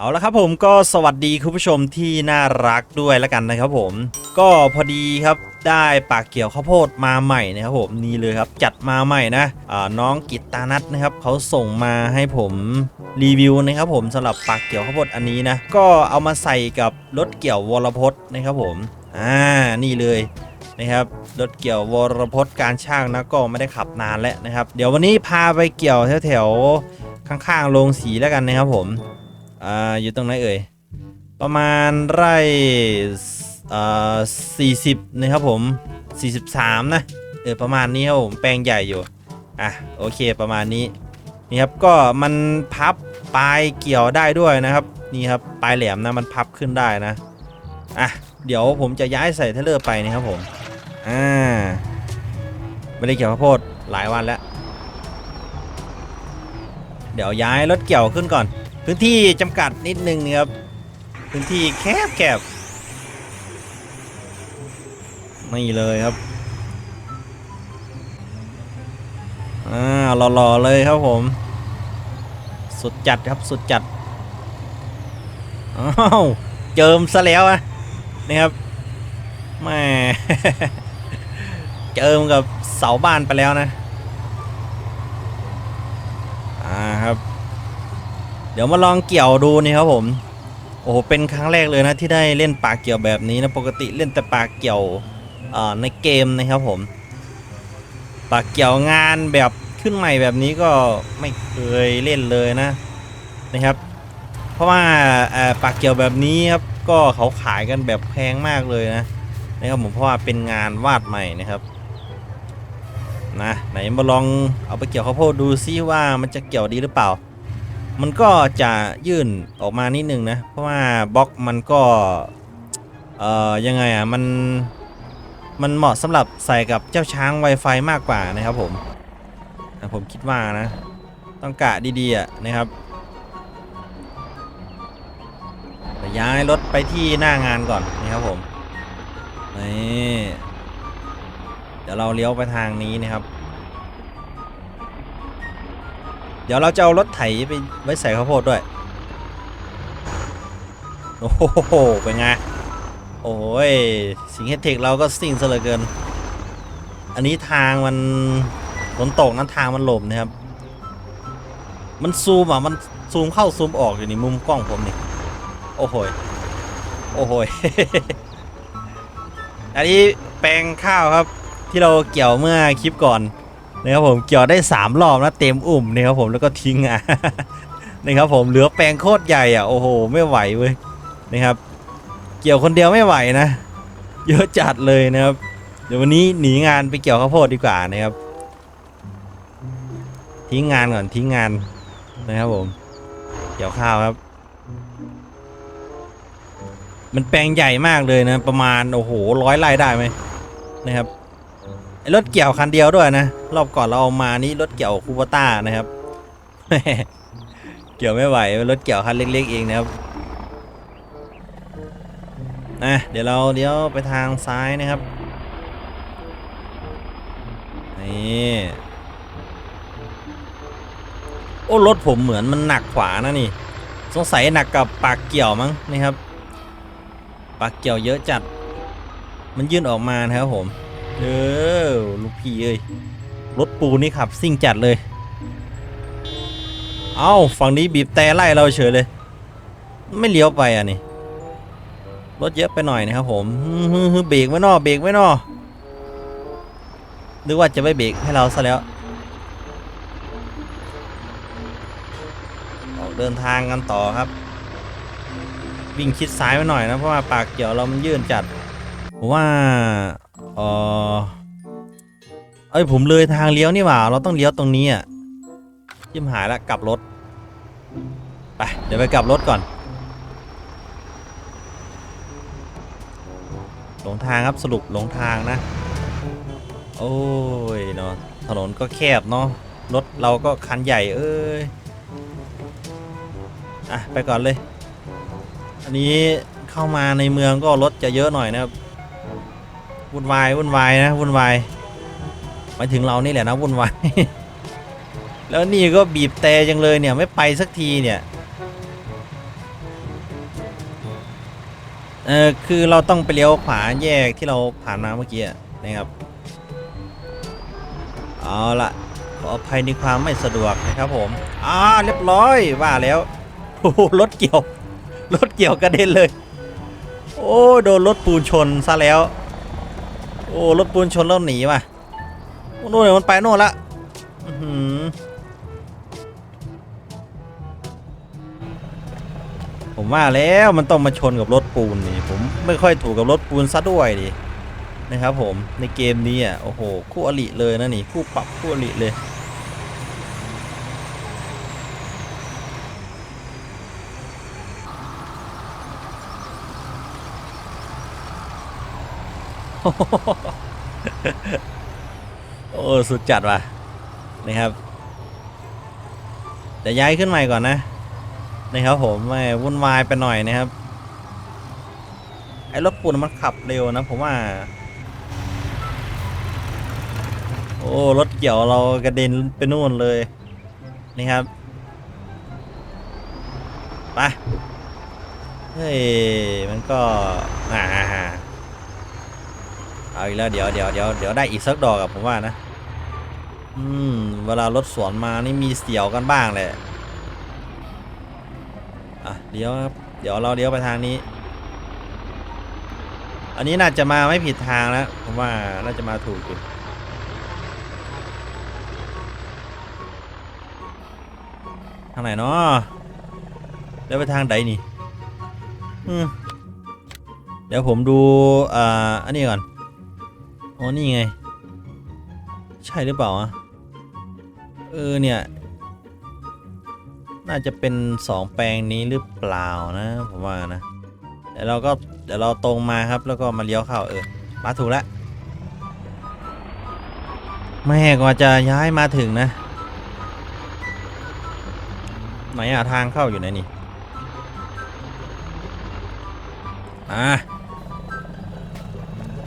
เอาละครับผมก็สวัสดีคุณผู้ชมที่น่ารักด้วยแล้วกันนะครับผม ก็พอดีครับได้ปากเกี่ยวข้าวโพดมาใหม่นะครับผมนี่เลยครับจัดมาใหม่นะน้องกิตตานัทนะครับเขาส่งมาให้ผมรีวิวนะครับผมสำหรับปากเกี่ยวข้าวโพดอันนี้นะก็เอามาใส่กับรถเกี่ยววรพจน์นะครับผมอ่านี่เลยนะครับรถเกี่ยววรพจน์การช่างนะก็ไม่ได้ขับนานแล้วนะครับ เดี๋ยววันนี้พาไปเกี่ยวแถวๆข้างๆโรงสีแล้วกันนะครับผม อ่าอยู่ตรงไหนเอ่ยประมาณไร่อ่าสี่สิบนะครับผม 43 นะเออประมาณนี้ครับผมแปลงใหญ่อยู่อะโอเคประมาณนี้นี่ครับก็มันพับปลายเกี่ยวได้ด้วยนะครับนี่ครับปลายแหลมนะมันพับขึ้นได้นะอะเดี๋ยวผมจะย้ายใส่เทเลอร์ไปนะครับผมอ่าไม่ได้เกี่ยวข้าวโพดหลายวันแล้ว เดี๋ยวย้ายรถเกี่ยวขึ้นก่อน พื้นที่จำกัดนิดนึงนะครับ พื้นที่แคบแคบไม่เลยครับอ่าหล่อๆเลยครับผม สุดจัดครับสุดจัดอ้าวเจิมซะแล้วอะนี่ครับแม่เจิมกับเสาบ้านไปแล้วนะ อ่าครับ เดี๋ยวมาลองเกี่ยวดูนี่ครับผม โอ้โห เป็นครั้งแรกเลยนะที่ได้เล่นปลาเกี่ยวแบบนี้นะปกติเล่นแต่ปลาเกี่ยวในเกมนะครับผมปลาเกี่ยวงานแบบขึ้นใหม่แบบนี้ก็ไม่เคยเล่นเลยนะนะครับ เพราะว่าปลาเกี่ยวแบบนี้ครับก็เขาขายกันแบบแพงมากเลยนะนะครับผมเพราะว่าเป็นงานวาดใหม่นะครับนะไหนมาลองเอาไปเกี่ยวข้าวโพดดูซิว่ามันจะเกี่ยวดีหรือเปล่า มันก็จะยื่นออกมานิดนึงนะ เพราะว่าบล็อกมันก็เอ่อยังไงอะมันมันเหมาะสำหรับใส่กับเจ้าช้าง Wi-Fi มากกว่านะครับผมผมคิดว่านะ ต้องกะดีๆอะนะครับย้ายรถไปที่หน้างานก่อนนะครับผมนี่เดี๋ยวเราเลี้ยวไปทางนี้นะครับ เดี๋ยวเราจะเอารถไถไปไว้ใส่ข้าวโพดด้วย โอ้โห เป็นไง โอ้ย สิงเฮดเทคเราก็สิ่งซะเหลือเกิน อันนี้ทางมันฝนตกนั้นทางมันหลบนะครับ มันซูมอะ มันซูมเข้าซูมออกอยู่นี่มุมกล้องผมนี่ โอ้โหโอ้โหอันนี้แปลงข้าวครับที่เราเกี่ยวเมื่อคลิปก่อน นะครับผมเกี่ยวได้ 3 รอบนะเต็มอุ่มนะครับผมแล้วก็ทิ้งอะนะครับผมเหลือแปลงโคตรใหญ่อะโอ้โหไม่ไหวเว้ยนะครับ เกี่ยวคนเดียวไม่ไหวนะ เยอะจัดเลยนะครับ เดี๋ยววันนี้หนีงานไปเกี่ยวข้าวโพดดีกว่านะครับ ทิ้งงานก่อนทิ้งงานนะครับผม เกี่ยวข้าวครับ มันแปลงใหญ่มากเลยนะ ประมาณโอ้โหร้อยไร่ได้ไหมนะครับรถเกี่ยวคันเดียวด้วยนะ รอบก่อนเราเอามานี่รถเกี่ยวคูปต้านะครับ เกี่ยวไม่ไหวรถเกี่ยวคันเล็ก ๆ เองนะครับนะเดี๋ยวเราเลี้ยวไปทางซ้ายนะครับนี่โอ้รถผมเหมือนมันหนักขวานะนี่ สงสัยหนักกับปากเกี่ยวมั้งนะครับ ปากเกี่ยวเยอะจัด มันยื่นออกมานะครับผม เออลูกพี่เอ้ย รถปูนี่ขับซิ่งจัดเลย เอ้าฝั่งนี้บีบแต่ไล่เราเฉยเลย ไม่เลี้ยวไปอะนี่รถเยอะไปหน่อยนะครับผมเบรกไว้นอเบรกไว้นอนึกว่าจะไม่เบรกให้เราซะแล้วออกเดินทางกันต่อครับ วิ่งชิดซ้ายไว้หน่อยนะเพราะว่าปากเกี่ยวเรามันยื่นจัดว่าเออ เอ้ยผมเลยทางเลี้ยวนี่หว่า เราต้องเลี้ยวตรงนี้อะยิ้มหายล้วกลับรถ ไป เดี๋ยวไปกลับรถก่อน หลงทางครับสรุปหลงทางนะ โอ้ยเนาะถนนก็แคบเนาะรถเราก็คันใหญ่เอ้ยอะไปก่อนเลย อันนี้เข้ามาในเมืองก็รถจะเยอะหน่อยนะครับวุ่นวายวุ่นวายนะวุ่นวาย หมายถึงเรานี่แหละนะวุ่นวาย แล้วนี่ก็บีบแต่จังเลยเนี่ย ไม่ไปสักทีเนี่ย เออคือเราต้องไปเลี้ยวขวาแยกที่เราผ่านมาเมื่อกี้นะครับ เอาละขออภัยในความไม่สะดวกนะครับผม อ่าเรียบร้อยว่าแล้วโอ้รถเกี่ยว รถเกี่ยวกระเด็นเลย โอ้โดนรถปูนชนซะแล้ว โอ้รถปูนชนแล้วหนีว่ะ โอ้โน่นมันไปโน่นละผมว่าแล้วมันต้องมาชนกับรถปูนนี่ผมไม่ค่อยถูกกับรถปูนซะด้วยดินะครับผมในเกมนี้อะโอ้โหคู่อริเลยนะนี่คู่ปรับคู่อริเลยโอ้ สุดจัดว่ะนะครับเดี๋ยวย้ายขึ้นใหม่ก่อนนะนะครับผมไม่วุ่นวายไปหน่อยนะครับไอ้รถปูนมันขับเร็วนะผมว่า โอ้รถเกี่ยวเรากระเด็นไปนู่นเลยนี่ครับไปเฮ้ยมันก็อ่าเอาอีกแล้วเดี๋ยวเดี๋ยวเดี๋ยวเดี๋ยวได้อีกสักดอกอะผมว่านะ อืม เวลารถสวนมานี่มีเสียวกันบ้างแหละ อะเดี๋ยวครับ เดี๋ยวเราเดี๋ยวไปทางนี้ อันนี้น่าจะมาไม่ผิดทางแล้วผมว่าน่าจะมาถูกอยู่ทางไหนเนาะเดี๋ยวไปทางใดนี่อืมเดี๋ยวผมดูอ่าอันนี้ก่อนอ๋อนี่ไง ใช่หรือเปล่าอะ ออเนี่ย น่าจะเป็นสองแปลงนี้หรือเปล่านะผมว่านะเดี๋ยวเราก็เดี๋ยวเราตรงมาครับแล้วก็มาเลี้ยวเข้าเออมาถูกแล้วแม่กว่าจะย้ายมาถึงนะ ไหนอะทางเข้าอยู่ไหนนี่อ่า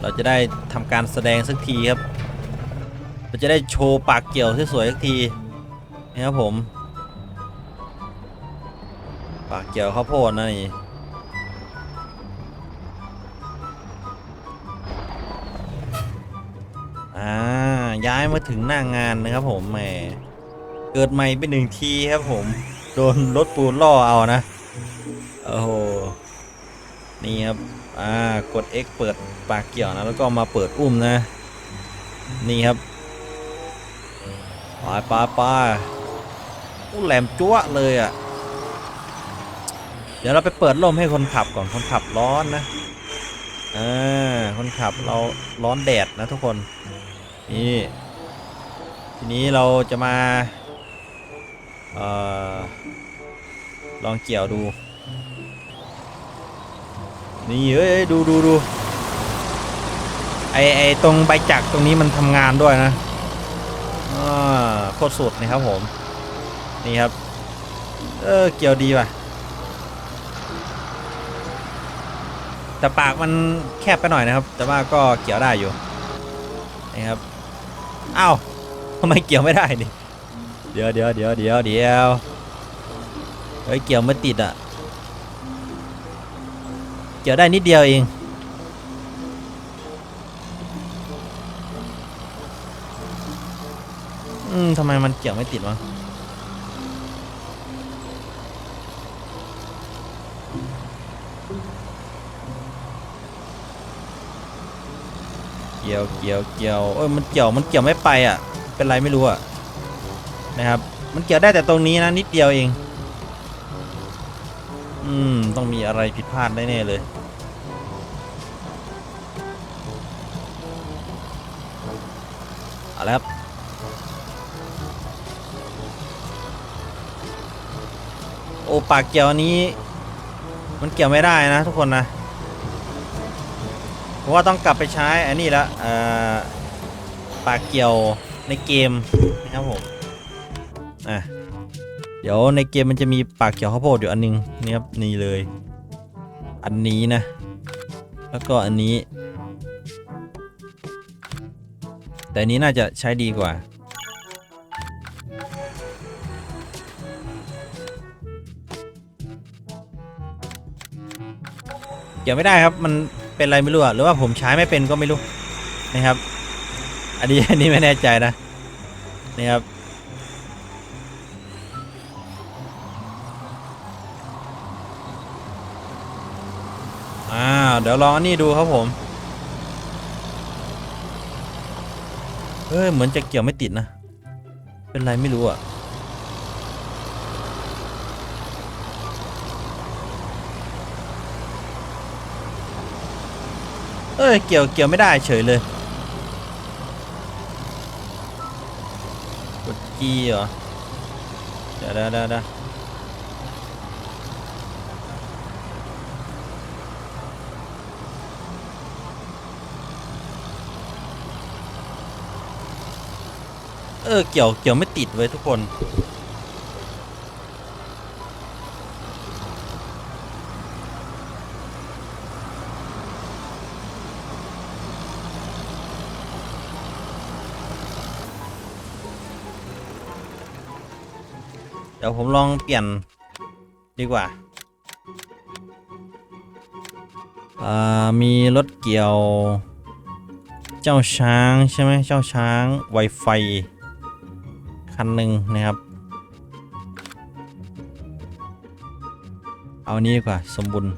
เราจะได้ทำการแสดงสักทีครับ เราจะได้โชว์ปากเกี่ยวที่สวยสักที นะครับผม ปากเกี่ยวข้าวโพดนะนี่อ่าย้ายมาถึงหน้างานนะครับผมแหมเกิดใหม่เป็นหนึ่งทีครับผม โดนรถปูนล่อเอานะโอ้โหนี่ครับอ่ากด X เปิดปากเกี่ยวนะแล้วก็มาเปิดอุ้มนะ นี่ครับปาปาปา อู้แหลมจั๊วะเลยอะ่ะ เดี๋ยวเราไปเปิดร่มให้คนขับก่อนคนขับร้อนนะอ่าคนขับเราร้อนแดดนะทุกคน นี่ทีนี้เราจะมาเอ่อลองเกี่ยวดู นี่เอ้ยดูดูดูไอไอตรงใบจักรตรงนี้มันทำงานด้วยนะอ่าโคตรสุดนะครับผม นี่ครับ เออ เกี่ยวดีว่ะ แต่ปากมันแคบไปหน่อยนะครับ แต่ว่าก็เกี่ยวได้อยู่นี่ครับอ้าวทำไมเกี่ยวไม่ได้นี่เดี๋ยวเดี๋ยวเดี๋ยวเดี๋ยวเดี๋ยวเฮ้ยเกี่ยวไม่ติดอะ เกี่ยวได้นิดเดียวเองอืมทำไมมันเกี่ยวไม่ติดวะ กี่ยวเกี่ยวเกี่ยวเอ้ยมันเกี่ยวมันเกี่ยวไม่ไปอะ เป็นไรไม่รู้อะนะครับ มันเกี่ยวได้แต่ตรงนี้นะนิดเดียวเอง อืมต้องมีอะไรผิดพลาดแน่ๆเลยเอาละครับโอปากเกี่ยวนี้ มันเกี่ยวไม่ได้นะทุกคนนะ ราะว่าต้องกลับไปใช้อันนี้ละปากเกี่ยวในเกมนะครับผมอะเดี๋ยวในเกมมันจะมีปากเกี่ยวข้าวโพดอยู่อันนึงนี่ครับนี่เลย อันนี้นะ แล้วก็อันนี้ แต่อันนี้น่าจะใช้ดีกว่าเกี่ยวไม่ได้ครับมัน เป็นอะไรไม่รู้อะหรือว่าผมใช้ไม่เป็นก็ไม่รู้นะครับ อันนี้อันนี้ไม่แน่ใจนะนี่ครับอ้าเดี๋ยวลองอันนี้ดูครับผมเฮ้ยเหมือนจะเกี่ยวไม่ติดนะ เป็นไรไม่รู้อะ เอ้ยเกี่ยวเกี่ยวไม่ได้เฉยเลยกดจีเหรอเดี๋ยวเดี๋ยวเดี๋ยวเออเกี่ยวเกี่ยวไม่ติดไว้ยทุกคน ยวผมลองเปลี่ยนดีกว่าอ่ามีรถเกี่ยว เจ้าช้างใช่ไหมเจ้าช้าง Wi-Fi คันหนึ่งนะครับ เอาอันนี้ดีกว่าสมบูรณ์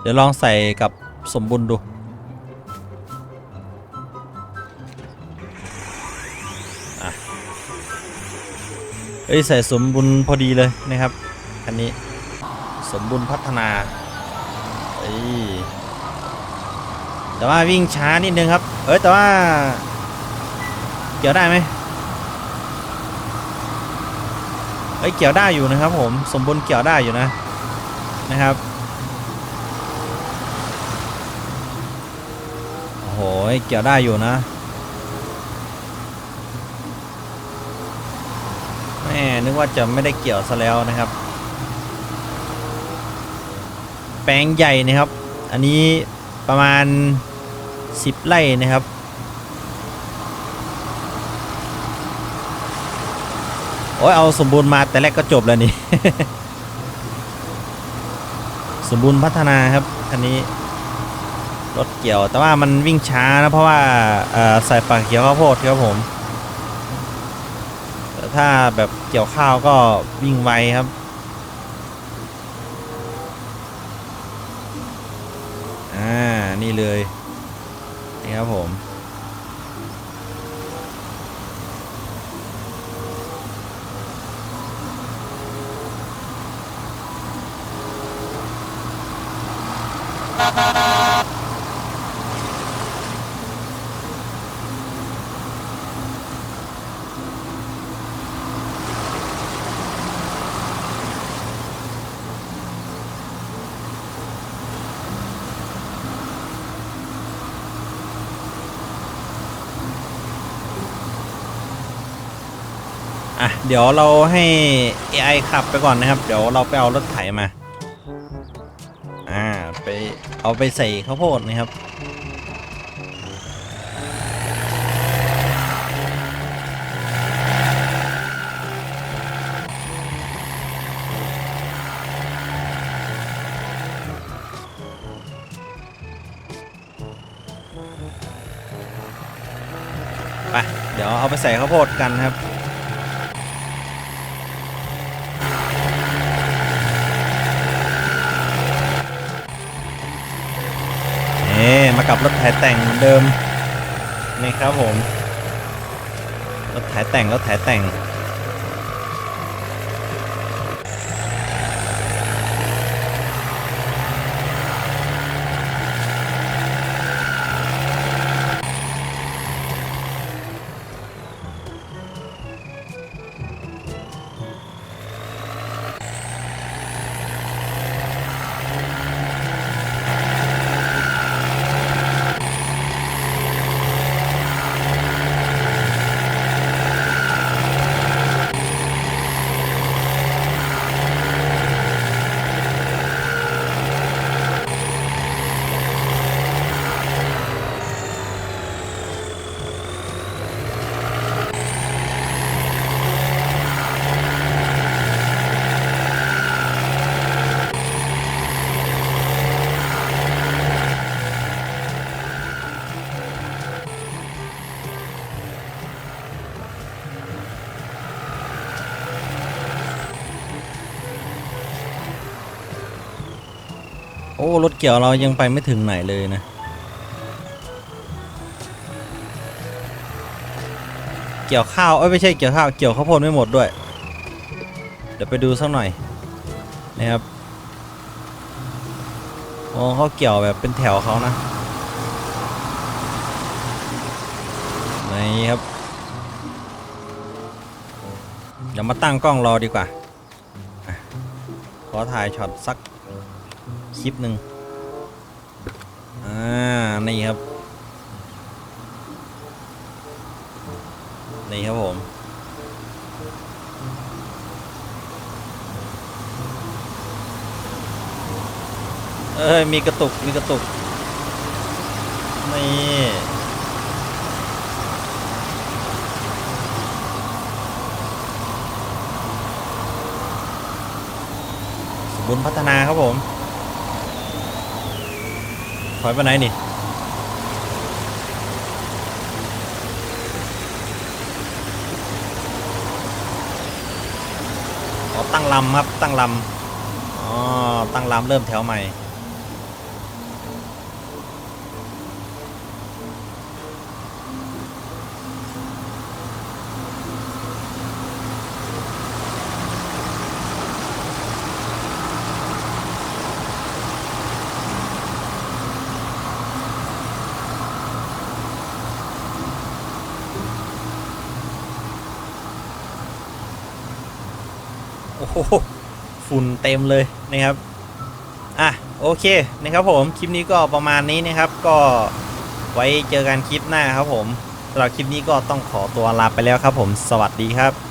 เดี๋ยวลองใส่กับสมบุญดู เอ้ย ใส่สมบุญพอดีเลยนะครับคันนี้สมบุญพัฒนาเอ้ยแต่ว่าวิ่งช้านิดนึงครับ เอ้ย แต่ว่า เกี่ยวได้ไหมเอ้ย เกี่ยวได้อยู่นะครับผม สมบูรณ์เกี่ยวได้อยู่นะ นะครับ โอ้โหเกี่ยวได้อยู่นะแม่นึกว่าจะไม่ได้เกี่ยวซะแล้วนะครับ แปลงใหญ่นะครับ อันนี้ประมาณ 10 ไร่นะครับโอ้ยเอาสมบูรณ์มาแต่แรกก็จบแล้วนี่ สมบูรณ์พัฒนาครับคันนี้ รถเกี่ยว แต่ว่ามันวิ่งช้านะเพราะว่าใส่ฝักเขียวข้าวโพดครับผมแต่ถ้าแบบเกี่ยวข้าวก็วิ่งไวครับอ่านี่เลยนี่ครับผมอะ เดี๋ยวเราให้ AI ขับไปก่อนนะครับ เดี๋ยวเราไปเอารถไถมา อ่า ไปเอาไปใส่ข้าวโพดนะครับไปเดี๋ยวเอาไปใส่ข้าวโพดกันครับ นี่มา กับรถไถแต่งเหมือนเดิมนี่ครับผมรถไถแต่งรถไถแต่ง โอ้ รถเกี่ยวเรายังไปไม่ถึงไหนเลยนะ เกี่ยวข้าวเอ้ยไม่ใช่เกี่ยวข้าว เกี่ยวข้าวโพดไม่หมดด้วย เดี๋ยวไปดูสักหน่อยนะครับโอ้เขาเกี่ยวแบบเป็นแถวเขานะนี่ครับเดี๋ยวมาตั้งกล้องรอดีกว่าขอถ่ายช็อตสัก คลิปหนึ่งอ่า นี่ครับ นี่ครับผม เอ้ย มีกระตุก มีกระตุก นี่สมบุญพัฒนาครับผม ถอยไปไหนนี่ตั้งลำครับตั้งลำอ๋อตั้งลำเริ่มแถวใหม่ โอ้โหฝุ่นเต็มเลยนะครับอะโอเคนะครับผมคลิปนี้ก็ประมาณนี้นะครับก็ไว้เจอกันคลิปหน้าครับผมสำหรับคลิปนี้ก็ต้องขอตัวลาไปแล้วครับผมสวัสดีครับ